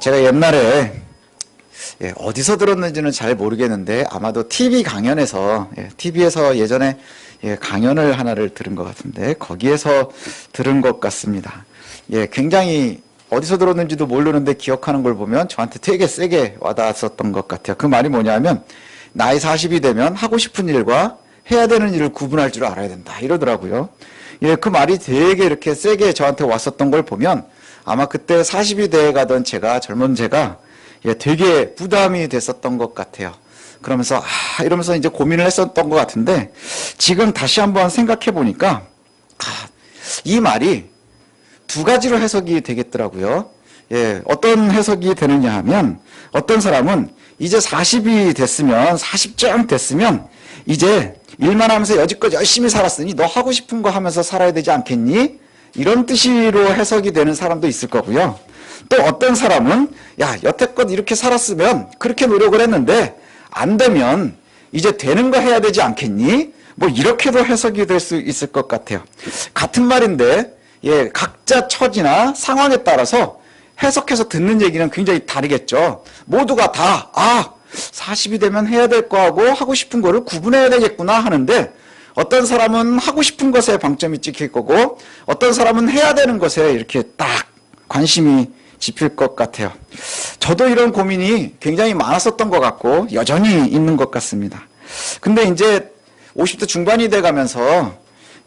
제가 옛날에 예, 어디서 들었는지는 잘 모르겠는데 아마도 TV 강연에서 예, TV에서 예전에 예, 강연을 하나를 들은 것 같은데 거기에서 들은 것 같습니다. 예, 굉장히 어디서 들었는지도 모르는데 기억하는 걸 보면 저한테 되게 세게 와닿았었던 것 같아요. 그 말이 뭐냐면 나이 40이 되면 하고 싶은 일과 해야 되는 일을 구분할 줄 알아야 된다 이러더라고요. 예, 그 말이 되게 이렇게 세게 저한테 왔었던 걸 보면 아마 그때 40이 돼 가던 제가 젊은 제가 예, 되게 부담이 됐었던 것 같아요. 그러면서 아 이러면서 이제 고민을 했었던 것 같은데 지금 다시 한번 생각해 보니까 아, 이 말이 두 가지로 해석이 되겠더라고요. 예, 어떤 해석이 되느냐 하면 어떤 사람은 이제 40이 됐으면 40쯤 됐으면 이제 일만 하면서 여지껏 열심히 살았으니 너 하고 싶은 거 하면서 살아야 되지 않겠니? 이런 뜻으로 해석이 되는 사람도 있을 거고요. 또 어떤 사람은 야 여태껏 이렇게 살았으면 그렇게 노력을 했는데 안 되면 이제 되는 거 해야 되지 않겠니? 뭐 이렇게도 해석이 될 수 있을 것 같아요. 같은 말인데 예 각자 처지나 상황에 따라서 해석해서 듣는 얘기는 굉장히 다르겠죠. 모두가 다 아 40이 되면 해야 될 거하고 하고 싶은 거를 구분해야 되겠구나 하는데 어떤 사람은 하고 싶은 것에 방점이 찍힐 거고 어떤 사람은 해야 되는 것에 이렇게 딱 관심이 집힐 것 같아요. 저도 이런 고민이 굉장히 많았었던 것 같고 여전히 있는 것 같습니다. 근데 이제 50대 중반이 돼 가면서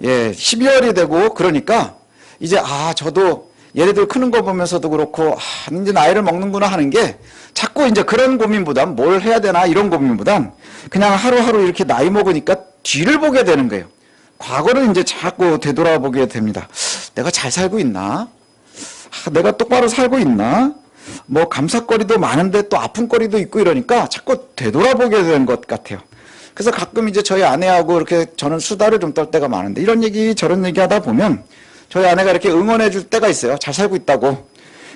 예, 12월이 되고 그러니까 이제 아, 저도 얘네들 크는 거 보면서도 그렇고 아, 이제 나이를 먹는구나 하는 게 자꾸 이제 그런 고민보단 뭘 해야 되나 이런 고민보단 그냥 하루하루 이렇게 나이 먹으니까 뒤를 보게 되는 거예요. 과거를 이제 자꾸 되돌아보게 됩니다. 내가 잘 살고 있나? 아, 내가 똑바로 살고 있나? 뭐 감사거리도 많은데 또 아픈거리도 있고 이러니까 자꾸 되돌아보게 되는 것 같아요. 그래서 가끔 이제 저희 아내하고 이렇게 저는 수다를 좀 떨 때가 많은데 이런 얘기 저런 얘기 하다 보면 저희 아내가 이렇게 응원해 줄 때가 있어요. 잘 살고 있다고.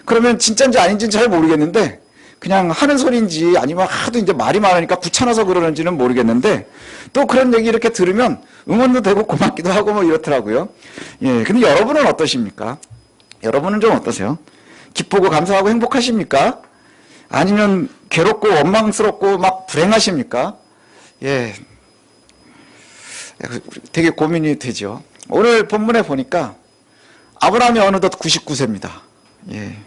그러면 진짜인지 아닌지는 잘 모르겠는데 그냥 하는 소리인지 아니면 하도 이제 말이 많으니까 귀찮아서 그러는지는 모르겠는데 또 그런 얘기 이렇게 들으면 응원도 되고 고맙기도 하고 뭐 이렇더라고요. 예. 근데 여러분은 어떠십니까? 여러분은 좀 어떠세요? 기쁘고 감사하고 행복하십니까? 아니면 괴롭고 원망스럽고 막 불행하십니까? 예. 되게 고민이 되죠. 오늘 본문에 보니까 아브라함이 어느덧 99세입니다. 예.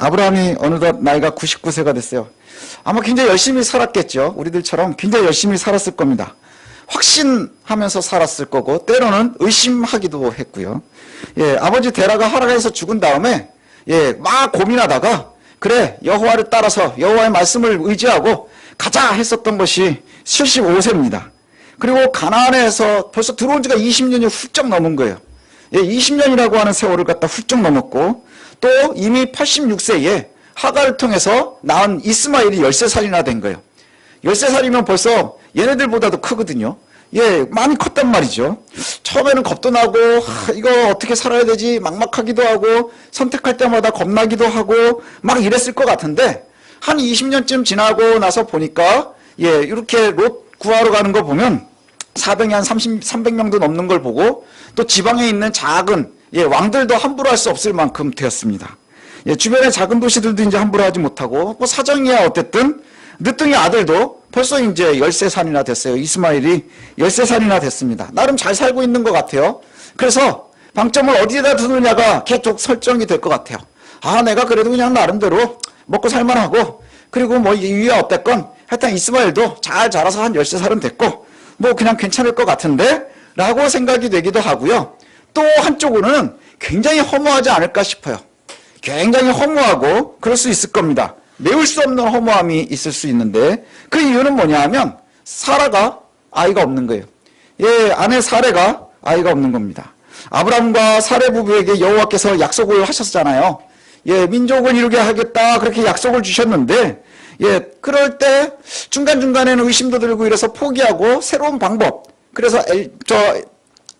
아브라함이 어느덧 나이가 99세가 됐어요. 아마 굉장히 열심히 살았겠죠. 우리들처럼 굉장히 열심히 살았을 겁니다. 확신하면서 살았을 거고 때로는 의심하기도 했고요. 예, 아버지 데라가 하락해서 죽은 다음에 예, 막 고민하다가 그래 여호와를 따라서 여호와의 말씀을 의지하고 가자 했었던 것이 75세입니다. 그리고 가나안에서 벌써 들어온 지가 20년이 훌쩍 넘은 거예요. 예, 20년이라고 하는 세월을 갖다 훌쩍 넘었고 또 이미 86세에 하가를 통해서 낳은 이스마일이 13살이나 된 거예요. 13살이면 벌써 얘네들보다도 크거든요. 예, 많이 컸단 말이죠. 처음에는 겁도 나고, 하, 이거 어떻게 살아야 되지? 막막하기도 하고, 선택할 때마다 겁나기도 하고, 막 이랬을 것 같은데, 한 20년쯤 지나고 나서 보니까, 예, 이렇게 롯 구하러 가는 거 보면, 400이 한 30, 300명도 넘는 걸 보고, 또 지방에 있는 작은, 예, 왕들도 함부로 할 수 없을 만큼 되었습니다. 예, 주변의 작은 도시들도 이제 함부로 하지 못하고, 뭐 사정이야 어쨌든, 늦둥이 아들도 벌써 이제 13살이나 됐어요. 이스마일이 13살이나 됐습니다. 나름 잘 살고 있는 것 같아요. 그래서 방점을 어디에다 두느냐가 계속 설정이 될 것 같아요. 아, 내가 그래도 그냥 나름대로 먹고 살만하고, 그리고 뭐 이위가 어땠건, 하여튼 이스마일도 잘 자라서 한 13살은 됐고, 뭐 그냥 괜찮을 것 같은데? 라고 생각이 되기도 하고요. 또 한쪽으로는 굉장히 허무하지 않을까 싶어요. 굉장히 허무하고 그럴 수 있을 겁니다. 메울 수 없는 허무함이 있을 수 있는데 그 이유는 뭐냐 하면 사라가 아이가 없는 거예요. 예, 아내 사례가 아이가 없는 겁니다. 아브라함과 사례 부부에게 여호와께서 약속을 하셨잖아요. 예, 민족을 이루게 하겠다 그렇게 약속을 주셨는데 예, 그럴 때 중간중간에는 의심도 들고 이래서 포기하고 새로운 방법 그래서 엘, 저,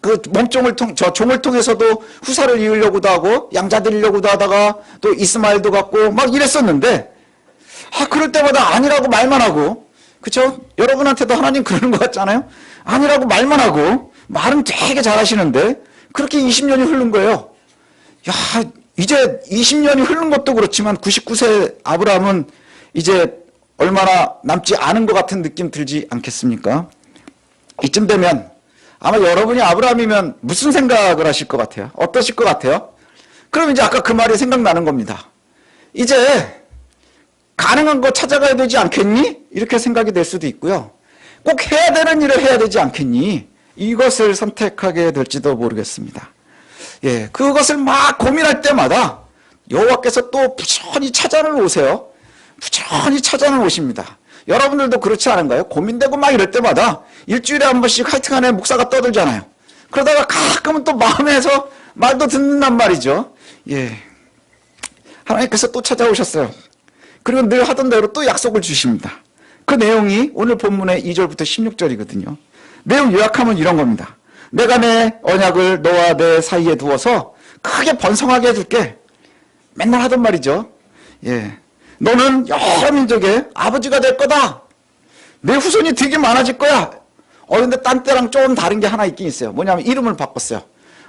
그 몸종을 통, 저 종을 통해서도 후사를 이으려고도 하고 양자 드리려고도 하다가 또 이스마엘도 갖고 막 이랬었는데 아, 그럴 때마다 아니라고 말만 하고, 그쵸? 여러분한테도 하나님 그러는 것 같잖아요? 아니라고 말만 하고, 말은 되게 잘하시는데, 그렇게 20년이 흐른 거예요. 야, 이제 20년이 흐른 것도 그렇지만 99세 아브라함은 이제 얼마나 남지 않은 것 같은 느낌 들지 않겠습니까? 이쯤 되면 아마 여러분이 아브라함이면 무슨 생각을 하실 것 같아요? 어떠실 것 같아요? 그럼 이제 아까 그 말이 생각나는 겁니다. 이제 가능한 거 찾아가야 되지 않겠니? 이렇게 생각이 될 수도 있고요. 꼭 해야 되는 일을 해야 되지 않겠니? 이것을 선택하게 될지도 모르겠습니다. 예, 그것을 막 고민할 때마다 여호와께서 또 부천히 찾아는 오세요. 부천히 찾아는 오십니다. 여러분들도 그렇지 않은가요? 고민되고 막 이럴 때마다 일주일에 한 번씩 하여튼간에 목사가 떠들잖아요. 그러다가 가끔은 또 마음에서 말도 듣는단 말이죠. 예. 하나님께서 또 찾아오셨어요. 그리고 늘 하던 대로 또 약속을 주십니다. 그 내용이 오늘 본문의 2절부터 16절이거든요. 내용 요약하면 이런 겁니다. 내가 내 언약을 너와 내 사이에 두어서 크게 번성하게 해줄게. 맨날 하던 말이죠. 예. 너는 여러 민족의 아버지가 될 거다. 내 후손이 되게 많아질 거야. 어, 근데 딴 때랑 조금 다른 게 하나 있긴 있어요. 뭐냐면 이름을 바꿨어요.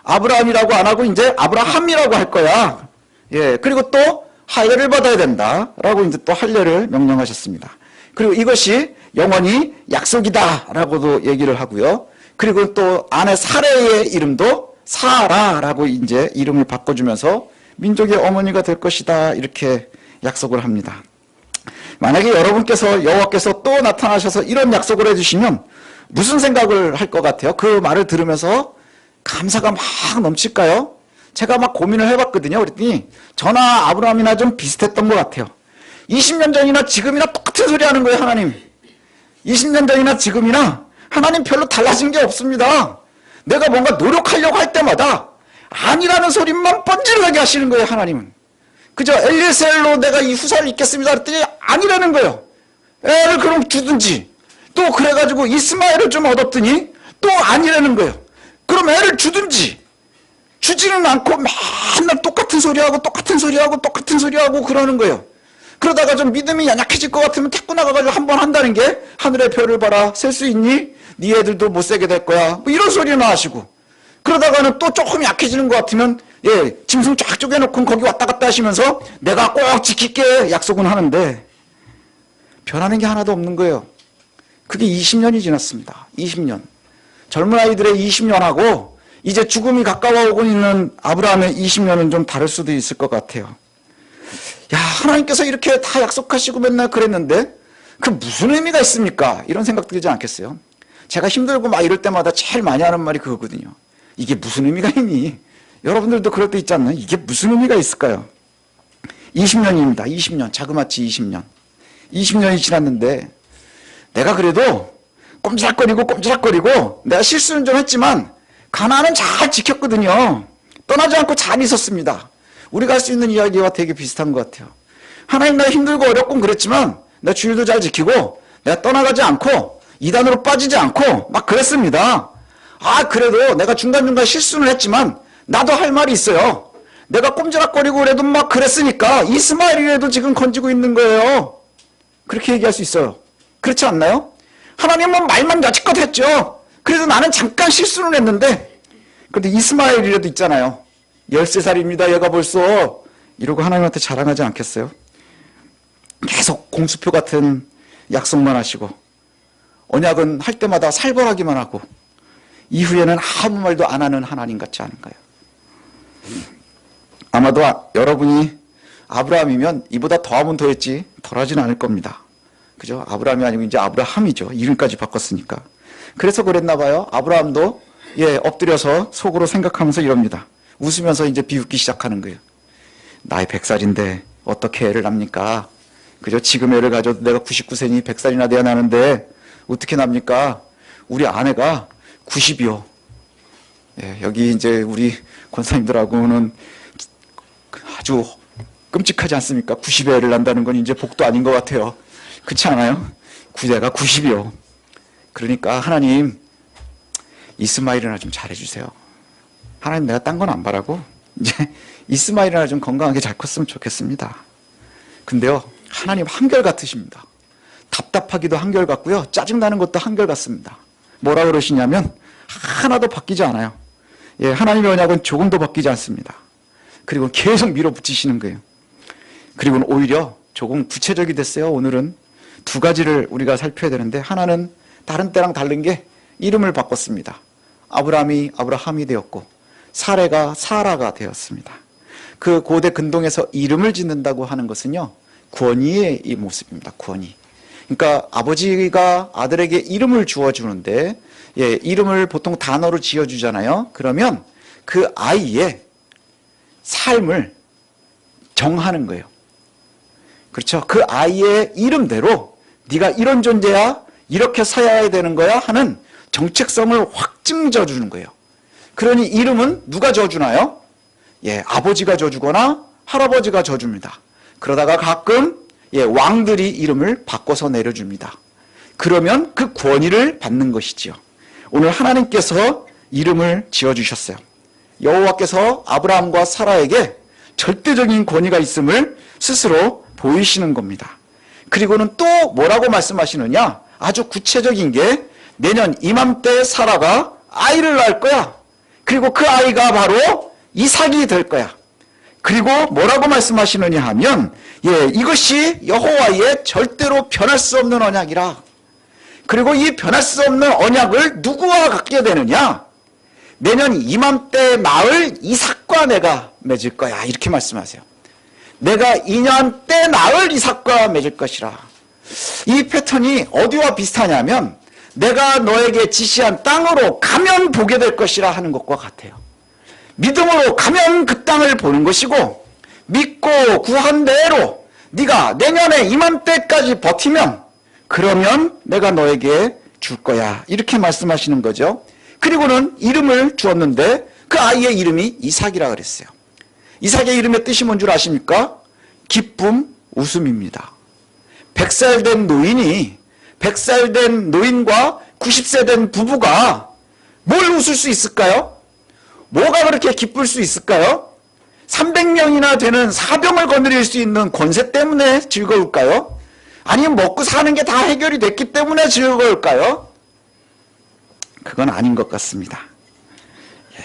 아브라함이라고 안 하고 이제 아브라함이라고 할 거야. 예. 그리고 또 할례를 받아야 된다. 라고 이제 또 할례를 명령하셨습니다. 그리고 이것이 영원히 약속이다 라고도 얘기를 하고요. 그리고 또 아내 사례의 이름도 사라라고 이제 이름을 바꿔주면서 민족의 어머니가 될 것이다 이렇게 약속을 합니다. 만약에 여러분께서 여호와께서 또 나타나셔서 이런 약속을 해주시면 무슨 생각을 할 것 같아요? 그 말을 들으면서 감사가 막 넘칠까요? 제가 막 고민을 해봤거든요. 그랬더니 저나 아브라함이나 좀 비슷했던 것 같아요. 20년 전이나 지금이나 똑같은 소리 하는 거예요, 하나님. 20년 전이나 지금이나 하나님 별로 달라진 게 없습니다. 내가 뭔가 노력하려고 할 때마다 아니라는 소리만 번지르하게 하시는 거예요, 하나님은. 그저 엘리셀로 내가 이 후사를 입겠습니다. 그랬더니 아니라는 거예요. 애를 그럼 주든지 또 그래가지고 이스마엘을 좀 얻었더니 또 아니라는 거예요. 그럼 애를 주든지 주지는 않고 맨날 똑같은 소리하고 똑같은 소리하고 똑같은 소리하고 그러는 거예요. 그러다가 좀 믿음이 연약해질 것 같으면 태꾸 나가가지고 한 번 한다는 게 하늘의 별을 봐라 셀 수 있니? 네 애들도 못 세게 될 거야. 뭐 이런 소리나 하시고 그러다가는 또 조금 약해지는 것 같으면 예 짐승 쫙 쪼개놓고 거기 왔다 갔다 하시면서 내가 꼭 지킬게 약속은 하는데 변하는 게 하나도 없는 거예요. 그게 20년이 지났습니다. 20년. 젊은 아이들의 20년하고 이제 죽음이 가까워 오고 있는 아브라함의 20년은 좀 다를 수도 있을 것 같아요. 야, 하나님께서 이렇게 다 약속하시고 맨날 그랬는데 그 무슨 의미가 있습니까? 이런 생각 들지 않겠어요? 제가 힘들고 막 이럴 때마다 제일 많이 하는 말이 그거거든요. 이게 무슨 의미가 있니? 여러분들도 그럴 때 있지 않나요? 이게 무슨 의미가 있을까요? 20년입니다. 20년. 자그마치 20년. 20년이 지났는데 내가 그래도 꼼지락거리고 꼼지락거리고 내가 실수는 좀 했지만 가나는 잘 지켰거든요. 떠나지 않고 잘 있었습니다. 우리가 할 수 있는 이야기와 되게 비슷한 것 같아요. 하나님 나 힘들고 어렵고 그랬지만 나 주일도 잘 지키고 내가 떠나가지 않고 이단으로 빠지지 않고 막 그랬습니다. 아 그래도 내가 중간중간 실수는 했지만 나도 할 말이 있어요. 내가 꼼지락거리고 그래도 막 그랬으니까 이스마엘이라도 지금 건지고 있는 거예요. 그렇게 얘기할 수 있어요. 그렇지 않나요? 하나님은 말만 여지껏 했죠. 그래도 나는 잠깐 실수는 했는데 근데 이스마엘이라도 있잖아요. 13살입니다. 얘가 벌써 이러고 하나님한테 자랑하지 않겠어요? 계속 공수표 같은 약속만 하시고 언약은 할 때마다 살벌하기만 하고 이후에는 아무 말도 안 하는 하나님 같지 않은가요? 아마도 아- 여러분이 아브라함이면 이보다 더하면 더했지 덜하진 않을 겁니다. 그죠? 아브라함이 아니고 이제 아브라함이죠. 이름까지 바꿨으니까. 그래서 그랬나 봐요. 아브라함도 예, 엎드려서 속으로 생각하면서 이럽니다. 웃으면서 이제 비웃기 시작하는 거예요. 나이 100살인데 어떻게 애를 납니까? 그죠? 지금 애를 가져도 내가 99세니 100살이나 돼야 나는데 어떻게 납니까? 우리 아내가 90이요. 예, 여기 이제 우리 권사님들하고는 아주 끔찍하지 않습니까? 90의 애를 난다는 건 이제 복도 아닌 것 같아요. 그렇지 않아요? 구대가 90이요. 그러니까 하나님 이스마일이나 좀 잘해주세요. 하나님 내가 딴 건 안 바라고 이제 이스마일이나 좀 건강하게 잘 컸으면 좋겠습니다. 근데요 하나님 한결 같으십니다. 답답하기도 한결 같고요 짜증 나는 것도 한결 같습니다. 뭐라 그러시냐면 하나도 바뀌지 않아요. 예, 하나님의 언약은 조금도 바뀌지 않습니다. 그리고 계속 밀어붙이시는 거예요. 그리고는 오히려 조금 구체적이 됐어요. 오늘은 두 가지를 우리가 살펴야 되는데 하나는 다른 때랑 다른 게 이름을 바꿨습니다. 아브라함이 아브라함이 되었고 사레가 사라가 되었습니다. 그 고대 근동에서 이름을 짓는다고 하는 것은요. 권위의 이 모습입니다. 권위. 그러니까 아버지가 아들에게 이름을 주어 주는데 예, 이름을 보통 단어로 지어 주잖아요. 그러면 그 아이의 삶을 정하는 거예요. 그렇죠. 그 아이의 이름대로 네가 이런 존재야, 이렇게 살아야 되는 거야 하는 정체성을 확 증 져 주는 거예요. 그러니 이름은 누가 져주나요? 예, 아버지가 져주거나 할아버지가 져줍니다. 그러다가 가끔 예, 왕들이 이름을 바꿔서 내려줍니다. 그러면 그 권위를 받는 것이지요. 오늘 하나님께서 이름을 지어주셨어요. 여호와께서 아브라함과 사라에게 절대적인 권위가 있음을 스스로 보이시는 겁니다. 그리고는 또 뭐라고 말씀하시느냐? 아주 구체적인 게 내년 이맘때 사라가 아이를 낳을 거야. 그리고 그 아이가 바로 이삭이 될 거야. 그리고 뭐라고 말씀하시느냐 하면 예, 이것이 여호와의 절대로 변할 수 없는 언약이라. 그리고 이 변할 수 없는 언약을 누구와 갖게 되느냐? 내년 이맘때 낳을 이삭과 내가 맺을 거야. 이렇게 말씀하세요. 내가 2년 때 낳을 이삭과 맺을 것이라. 이 패턴이 어디와 비슷하냐면 내가 너에게 지시한 땅으로 가면 보게 될 것이라 하는 것과 같아요. 믿음으로 가면 그 땅을 보는 것이고 믿고 구한 대로 네가 내년에 이맘때까지 버티면 그러면 내가 너에게 줄 거야. 이렇게 말씀하시는 거죠. 그리고는 이름을 주었는데 그 아이의 이름이 이삭이라 그랬어요. 이삭의 이름의 뜻이 뭔 줄 아십니까? 기쁨, 웃음입니다. 100살 된 노인이 100살 된 노인과 90세 된 부부가 뭘 웃을 수 있을까요? 뭐가 그렇게 기쁠 수 있을까요? 300명이나 되는 사병을 거느릴 수 있는 권세 때문에 즐거울까요? 아니면 먹고 사는 게 다 해결이 됐기 때문에 즐거울까요? 그건 아닌 것 같습니다. 예.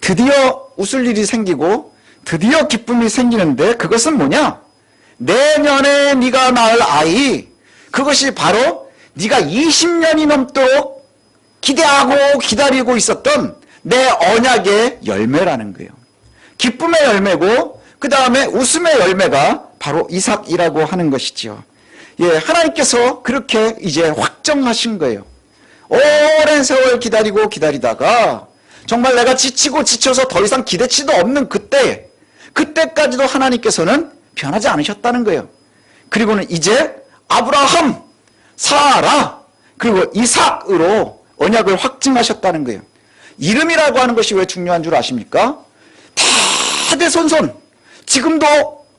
드디어 웃을 일이 생기고 드디어 기쁨이 생기는데 그것은 뭐냐? 내년에 네가 낳을 아이 그것이 바로 네가 20년이 넘도록 기대하고 기다리고 있었던 내 언약의 열매라는 거예요. 기쁨의 열매고 그 다음에 웃음의 열매가 바로 이삭이라고 하는 것이지요. 예, 하나님께서 그렇게 이제 확정하신 거예요. 오랜 세월 기다리고 기다리다가 정말 내가 지치고 지쳐서 더 이상 기대치도 없는 그때, 그때까지도 하나님께서는 변하지 않으셨다는 거예요. 그리고는 이제 아브라함, 사라, 그리고 이삭으로 언약을 확증하셨다는 거예요. 이름이라고 하는 것이 왜 중요한 줄 아십니까? 대대손손, 지금도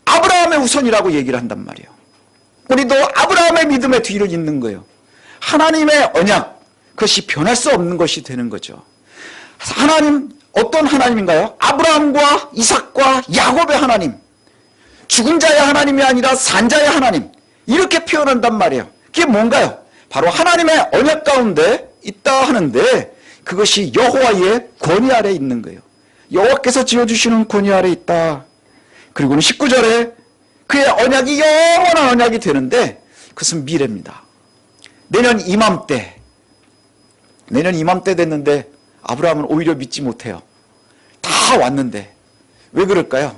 아브라함의 우선이라고 얘기를 한단 말이에요. 우리도 아브라함의 믿음의 뒤를 잇는 거예요. 하나님의 언약, 그것이 변할 수 없는 것이 되는 거죠. 하나님, 어떤 하나님인가요? 아브라함과 이삭과 야곱의 하나님. 죽은 자의 하나님이 아니라 산 자의 하나님. 이렇게 표현한단 말이에요. 그게 뭔가요? 바로 하나님의 언약 가운데 있다 하는데 그것이 여호와의 권위 아래 있는 거예요. 여호와께서 지어주시는 권위 아래 있다. 그리고는 19절에 그의 언약이 영원한 언약이 되는데 그것은 미래입니다. 내년 이맘때 내년 이맘때 됐는데 아브라함은 오히려 믿지 못해요. 다 왔는데 왜 그럴까요?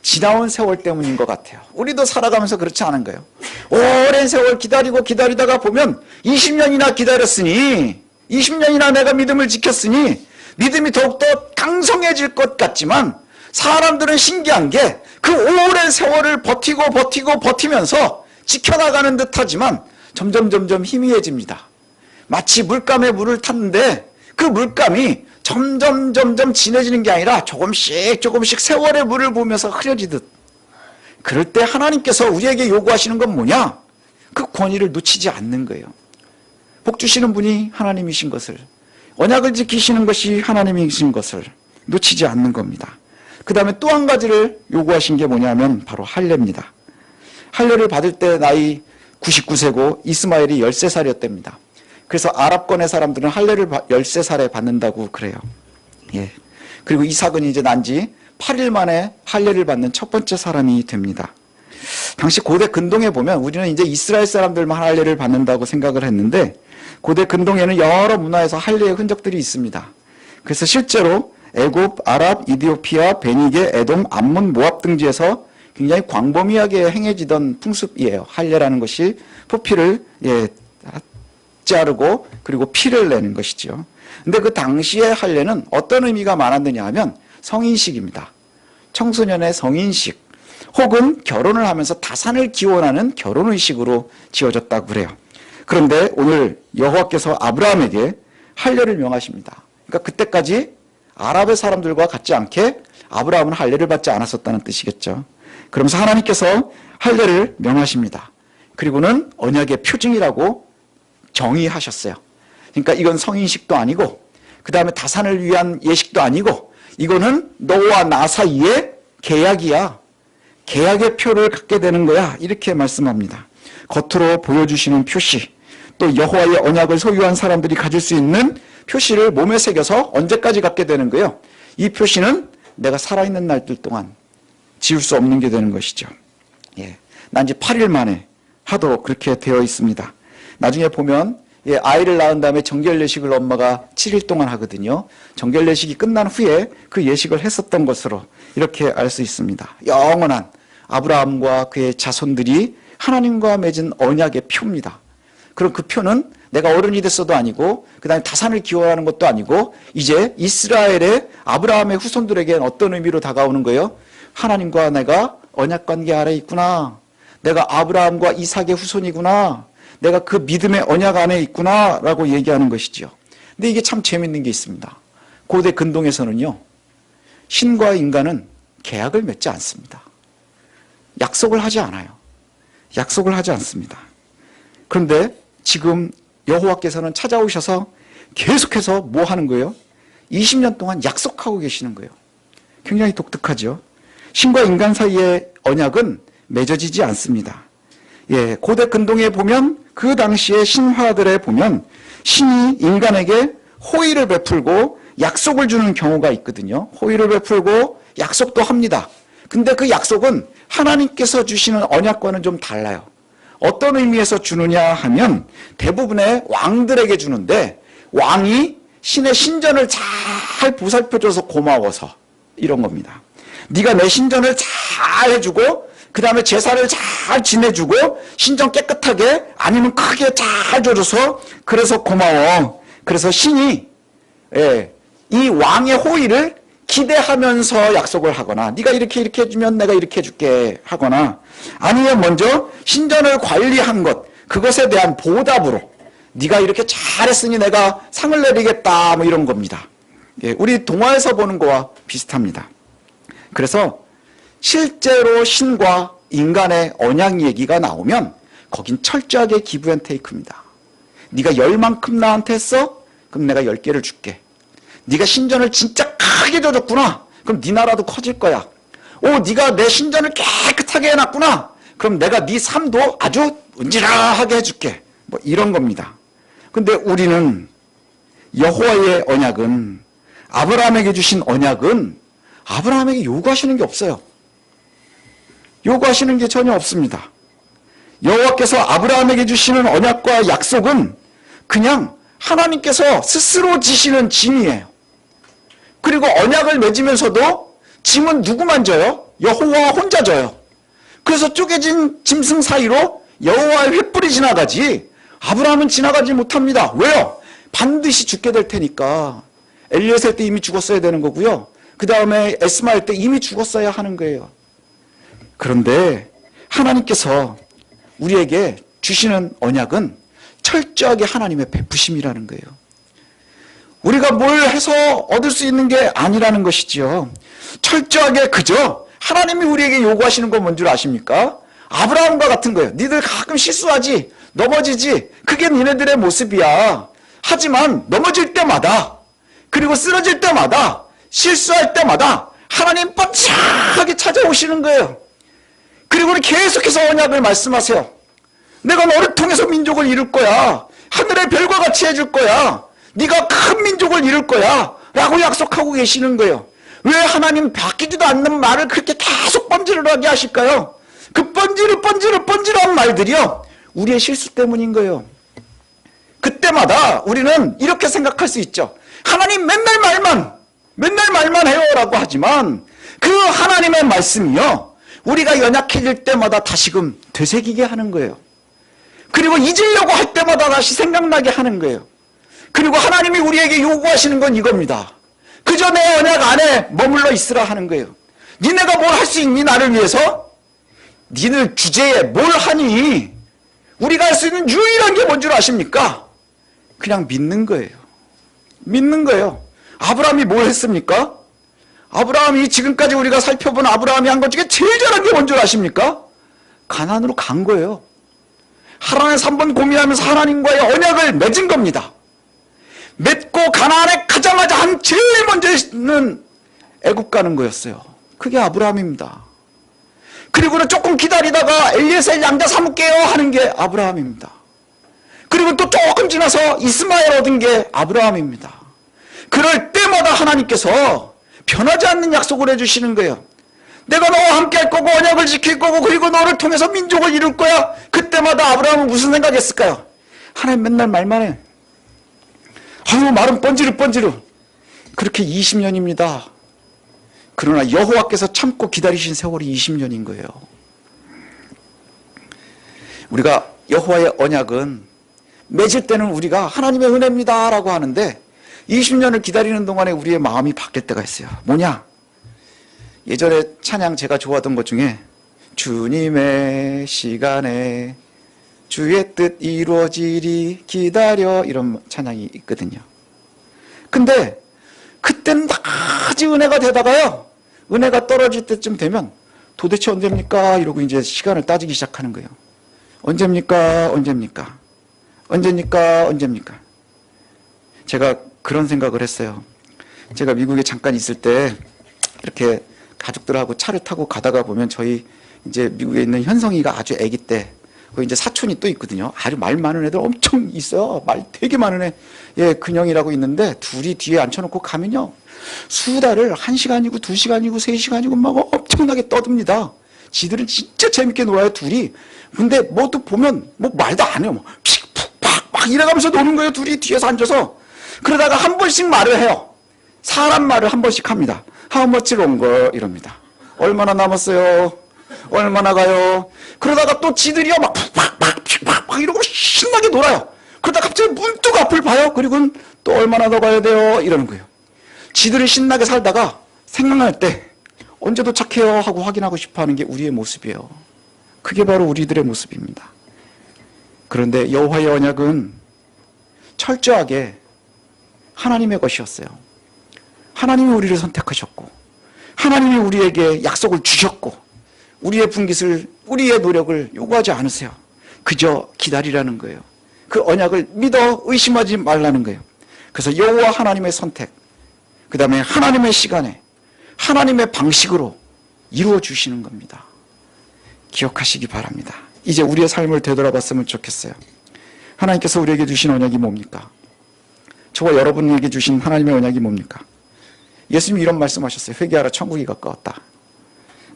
지나온 세월 때문인 것 같아요. 우리도 살아가면서 그렇지 않은가요? 오랜 세월 기다리고 기다리다가 보면 20년이나 기다렸으니 20년이나 내가 믿음을 지켰으니 믿음이 더욱더 강성해질 것 같지만 사람들은 신기한 게 그 오랜 세월을 버티고 버티고 버티면서 지켜나가는 듯 하지만 점점 점점 희미해집니다. 마치 물감에 물을 탔는데 그 물감이 점점 점점 진해지는 게 아니라 조금씩 조금씩 세월의 물을 보면서 흐려지듯 그럴 때 하나님께서 우리에게 요구하시는 건 뭐냐? 그 권위를 놓치지 않는 거예요. 복 주시는 분이 하나님이신 것을 언약을 지키시는 것이 하나님이신 것을 놓치지 않는 겁니다. 그 다음에 또 한 가지를 요구하신 게 뭐냐면 바로 할례입니다. 할례를 받을 때 나이 99세고 이스마엘이 13살이었답니다. 그래서 아랍권의 사람들은 할례를 13살에 받는다고 그래요. 예. 그리고 이삭은 이제 난 지 8일 만에 할례를 받는 첫 번째 사람이 됩니다. 당시 고대 근동에 보면 우리는 이제 이스라엘 사람들만 할례를 받는다고 생각을 했는데 고대 근동에는 여러 문화에서 할례의 흔적들이 있습니다. 그래서 실제로 애굽, 아랍, 이디오피아, 베니게, 에돔, 암몬, 모압 등지에서 굉장히 광범위하게 행해지던 풍습이에요. 할례라는 것이 포피를 예, 자르고 그리고 피를 내는 것이죠. 근데 그 당시의 할례는 어떤 의미가 많았느냐 하면 성인식입니다. 청소년의 성인식 혹은 결혼을 하면서 다산을 기원하는 결혼의식으로 지어졌다고 그래요. 그런데 오늘 여호와께서 아브라함에게 할례를 명하십니다. 그러니까 그때까지 아랍의 사람들과 같지 않게 아브라함은 할례를 받지 않았었다는 뜻이겠죠. 그러면서 하나님께서 할례를 명하십니다. 그리고는 언약의 표징이라고 정의하셨어요. 그러니까 이건 성인식도 아니고 그 다음에 다산을 위한 예식도 아니고 이거는 너와 나 사이의 계약이야. 계약의 표를 갖게 되는 거야. 이렇게 말씀합니다. 겉으로 보여주시는 표시, 또 여호와의 언약을 소유한 사람들이 가질 수 있는 표시를 몸에 새겨서 언제까지 갖게 되는 거예요? 이 표시는 내가 살아있는 날들 동안 지울 수 없는 게 되는 것이죠. 예. 난지 8일 만에 하도록 그렇게 되어 있습니다. 나중에 보면 예, 아이를 낳은 다음에 정결 예식을 엄마가 7일 동안 하거든요. 정결 예식이 끝난 후에 그 예식을 했었던 것으로 이렇게 알 수 있습니다. 영원한 아브라함과 그의 자손들이 하나님과 맺은 언약의 표입니다. 그럼 그 표는 내가 어른이 됐어도 아니고 그 다음에 다산을 기원하는 것도 아니고 이제 이스라엘의 아브라함의 후손들에게는 어떤 의미로 다가오는 거예요? 하나님과 내가 언약 관계 아래 있구나. 내가 아브라함과 이삭의 후손이구나. 내가 그 믿음의 언약 안에 있구나 라고 얘기하는 것이지요. 근데 이게 참 재밌는 게 있습니다. 고대 근동에서는요. 신과 인간은 계약을 맺지 않습니다. 약속을 하지 않아요. 약속을 하지 않습니다. 그런데 지금 여호와께서는 찾아오셔서 계속해서 뭐 하는 거예요? 20년 동안 약속하고 계시는 거예요. 굉장히 독특하죠. 신과 인간 사이의 언약은 맺어지지 않습니다. 예, 고대 근동에 보면 그 당시의 신화들에 보면 신이 인간에게 호의를 베풀고 약속을 주는 경우가 있거든요. 호의를 베풀고 약속도 합니다. 근데 그 약속은 하나님께서 주시는 언약과는 좀 달라요. 어떤 의미에서 주느냐 하면 대부분의 왕들에게 주는데 왕이 신의 신전을 잘 보살펴줘서 고마워서 이런 겁니다. 네가 내 신전을 잘 해주고 그 다음에 제사를 잘 지내주고 신전 깨끗하게 아니면 크게 잘 줘줘서 그래서 고마워. 그래서 신이 예, 이 왕의 호의를 기대하면서 약속을 하거나 네가 이렇게 이렇게 해주면 내가 이렇게 해줄게 하거나 아니면 먼저 신전을 관리한 것 그것에 대한 보답으로 네가 이렇게 잘했으니 내가 상을 내리겠다 뭐 이런 겁니다. 예, 우리 동화에서 보는 거와 비슷합니다. 그래서 실제로 신과 인간의 언약 얘기가 나오면 거긴 철저하게 기브 앤 테이크입니다. 네가 열 만큼 나한테 했어? 그럼 내가 열 개를 줄게. 네가 신전을 진짜 크게 져줬구나. 그럼 네 나라도 커질 거야. 오, 네가 내 신전을 깨끗하게 해놨구나. 그럼 내가 네 삶도 아주 은질하게 해줄게. 뭐 이런 겁니다. 근데 우리는 여호와의 언약은 아브라함에게 주신 언약은 아브라함에게 요구하시는 게 없어요. 요구하시는 게 전혀 없습니다. 여호와께서 아브라함에게 주시는 언약과 약속은 그냥 하나님께서 스스로 지시는 짐이에요. 그리고 언약을 맺으면서도 짐은 누구만 져요? 여호와 혼자 져요. 그래서 쪼개진 짐승 사이로 여호와의 횃불이 지나가지 아브라함은 지나가지 못합니다. 왜요? 반드시 죽게 될 테니까. 엘리에셀 때 이미 죽었어야 되는 거고요. 그 다음에 에스마엘 때 이미 죽었어야 하는 거예요. 그런데 하나님께서 우리에게 주시는 언약은 철저하게 하나님의 베푸심이라는 거예요. 우리가 뭘 해서 얻을 수 있는 게 아니라는 것이지요. 철저하게 그저 하나님이 우리에게 요구하시는 건 뭔 줄 아십니까? 아브라함과 같은 거예요. 니들 가끔 실수하지, 넘어지지. 그게 니네들의 모습이야. 하지만 넘어질 때마다 그리고 쓰러질 때마다 실수할 때마다 하나님 뻔착하게 찾아오시는 거예요. 그리고는 계속해서 언약을 말씀하세요. 내가 너를 통해서 민족을 이룰 거야. 하늘의 별과 같이 해줄 거야. 네가 큰 민족을 이룰 거야. 라고 약속하고 계시는 거예요. 왜 하나님 바뀌지도 않는 말을 그렇게 계속 번지르르하게 하실까요? 그 번지르 번지르 번지르한 말들이요. 우리의 실수 때문인 거예요. 그때마다 우리는 이렇게 생각할 수 있죠. 하나님 맨날 말만, 맨날 말만 해요 라고 하지만 그 하나님의 말씀이요. 우리가 연약해질 때마다 다시금 되새기게 하는 거예요. 그리고 잊으려고 할 때마다 다시 생각나게 하는 거예요. 그리고 하나님이 우리에게 요구하시는 건 이겁니다. 그저 내 언약 안에 머물러 있으라 하는 거예요. 니네가 뭘 할 수 있니 나를 위해서? 니들 주제에 뭘 하니? 우리가 할 수 있는 유일한 게 뭔 줄 아십니까? 그냥 믿는 거예요. 믿는 거예요. 아브라함이 뭘 했습니까? 아브라함이 지금까지 우리가 살펴본 아브라함이 한 것 중에 제일 잘한 게 뭔 줄 아십니까? 가난으로 간 거예요. 하나님에서 한번 고민하면서 하나님과의 언약을 맺은 겁니다. 맺고 가나안에 가자마자 한 제일 먼저 는 애굽 가는 거였어요. 그게 아브라함입니다. 그리고는 조금 기다리다가 엘리에셀 양자 삼을게요 하는 게 아브라함입니다. 그리고 또 조금 지나서 이스마엘 얻은 게 아브라함입니다. 그럴 때마다 하나님께서 변하지 않는 약속을 해주시는 거예요. 내가 너와 함께 할 거고 언약을 지킬 거고 그리고 너를 통해서 민족을 이룰 거야. 그때마다 아브라함은 무슨 생각했을까요? 하나님 맨날 말만 해. 아유 말은 번지르 번지르. 그렇게 20년입니다. 그러나 여호와께서 참고 기다리신 세월이 20년인 거예요. 우리가 여호와의 언약은 맺을 때는 우리가 하나님의 은혜입니다 라고 하는데 20년을 기다리는 동안에 우리의 마음이 바뀔 때가 있어요. 뭐냐? 예전에 찬양 제가 좋아하던 것 중에 주님의 시간에 주의 뜻 이루어지리 기다려 이런 찬양이 있거든요. 근데 그때는 아주 은혜가 되다가요. 은혜가 떨어질 때쯤 되면 도대체 언제입니까? 이러고 이제 시간을 따지기 시작하는 거예요. 언제입니까? 언제입니까? 언제입니까? 언제입니까? 제가 그런 생각을 했어요. 제가 미국에 잠깐 있을 때 이렇게 가족들하고 차를 타고 가다가 보면 저희 이제 미국에 있는 현성이가 아주 아기 때 그 이제 사촌이 또 있거든요. 아주 말 많은 애들 엄청 있어요. 말 되게 많은 애. 예, 근영이라고 있는데 둘이 뒤에 앉혀놓고 가면요. 수다를 한 시간이고 두 시간이고 세 시간이고 막 엄청나게 떠듭니다. 지들은 진짜 재밌게 놀아요, 둘이. 근데 뭐 또 보면 뭐 말도 안 해요. 뭐 픽, 푹, 팍, 막 이래가면서 노는 거예요. 둘이 뒤에서 앉아서. 그러다가 한 번씩 말을 해요. 사람 말을 한 번씩 합니다. How much longer? 이럽니다. 얼마나 남았어요? 얼마나 가요? 그러다가 또 지들이요, 막 팍팍팍, 팍팍 이러고 신나게 놀아요. 그러다 갑자기 문득 앞을 봐요. 그리고는 또 얼마나 더 가야 돼요? 이러는 거예요. 지들이 신나게 살다가 생각날 때 언제 도착해요? 하고 확인하고 싶어 하는 게 우리의 모습이에요. 그게 바로 우리들의 모습입니다. 그런데 여호와의 언약은 철저하게 하나님의 것이었어요. 하나님이 우리를 선택하셨고, 하나님이 우리에게 약속을 주셨고, 우리의 분깃을, 우리의 노력을 요구하지 않으세요. 그저 기다리라는 거예요. 그 언약을 믿어 의심하지 말라는 거예요. 그래서 여호와 하나님의 선택, 그 다음에 하나님의 시간에, 하나님의 방식으로 이루어 주시는 겁니다. 기억하시기 바랍니다. 이제 우리의 삶을 되돌아봤으면 좋겠어요. 하나님께서 우리에게 주신 언약이 뭡니까? 저와 여러분에게 주신 하나님의 언약이 뭡니까? 예수님이 이런 말씀하셨어요. 회개하라 천국이 가까웠다.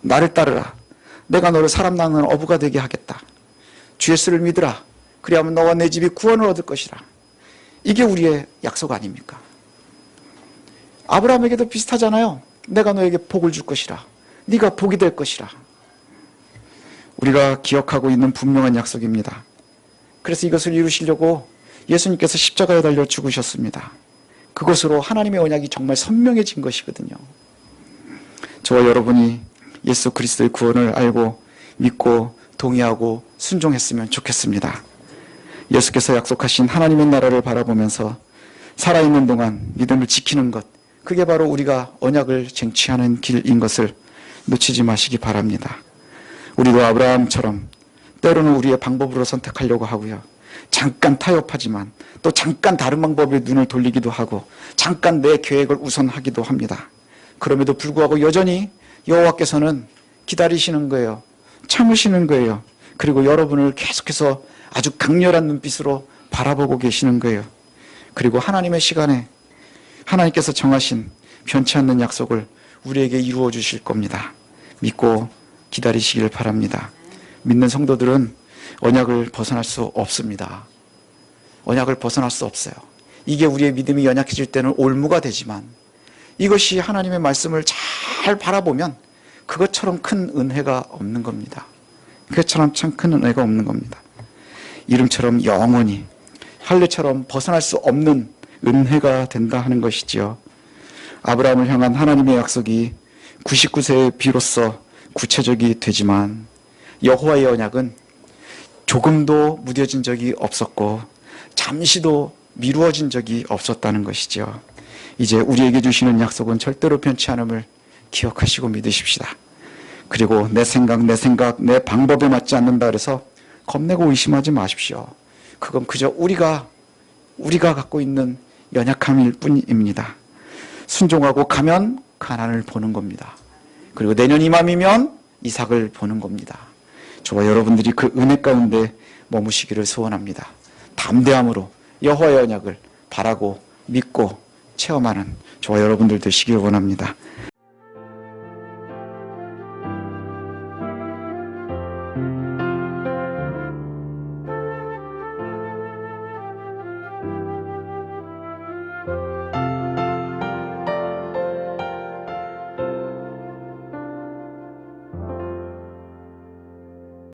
나를 따르라. 내가 너를 사람 낳는 어부가 되게 하겠다. 주 예수를 믿으라. 그리하면 너와 내 집이 구원을 얻을 것이라. 이게 우리의 약속 아닙니까? 아브라함에게도 비슷하잖아요. 내가 너에게 복을 줄 것이라. 네가 복이 될 것이라. 우리가 기억하고 있는 분명한 약속입니다. 그래서 이것을 이루시려고 예수님께서 십자가에 달려 죽으셨습니다. 그것으로 하나님의 언약이 정말 선명해진 것이거든요. 저와 여러분이 예수 그리스도의 구원을 알고 믿고 동의하고 순종했으면 좋겠습니다. 예수께서 약속하신 하나님의 나라를 바라보면서 살아있는 동안 믿음을 지키는 것, 그게 바로 우리가 언약을 쟁취하는 길인 것을 놓치지 마시기 바랍니다. 우리도 아브라함처럼 때로는 우리의 방법으로 선택하려고 하고요. 잠깐 타협하지만 또 잠깐 다른 방법에 눈을 돌리기도 하고 잠깐 내 계획을 우선하기도 합니다. 그럼에도 불구하고 여전히 여호와께서는 기다리시는 거예요. 참으시는 거예요. 그리고 여러분을 계속해서 아주 강렬한 눈빛으로 바라보고 계시는 거예요. 그리고 하나님의 시간에 하나님께서 정하신 변치 않는 약속을 우리에게 이루어 주실 겁니다. 믿고 기다리시길 바랍니다. 믿는 성도들은 언약을 벗어날 수 없습니다. 언약을 벗어날 수 없어요. 이게 우리의 믿음이 연약해질 때는 올무가 되지만 이것이 하나님의 말씀을 잘 바라보면 그것처럼 큰 은혜가 없는 겁니다. 그것처럼 참 큰 은혜가 없는 겁니다. 이름처럼 영원히 할례처럼 벗어날 수 없는 은혜가 된다 하는 것이지요. 아브라함을 향한 하나님의 약속이 99세에 비로소 구체적이 되지만 여호와의 언약은 조금도 무뎌진 적이 없었고 잠시도 미루어진 적이 없었다는 것이죠. 이제 우리에게 주시는 약속은 절대로 변치 않음을 기억하시고 믿으십시다. 그리고 내 생각, 내 생각, 내 방법에 맞지 않는다 그래서 겁내고 의심하지 마십시오. 그건 그저 우리가 우리가 갖고 있는 연약함일 뿐입니다. 순종하고 가면 가난을 보는 겁니다. 그리고 내년 이맘이면 이삭을 보는 겁니다. 저와 여러분들이 그 은혜 가운데 머무시기를 소원합니다. 담대함으로 여호와의 언약을 바라고 믿고 체험하는 저와 여러분들 되시길 원합니다.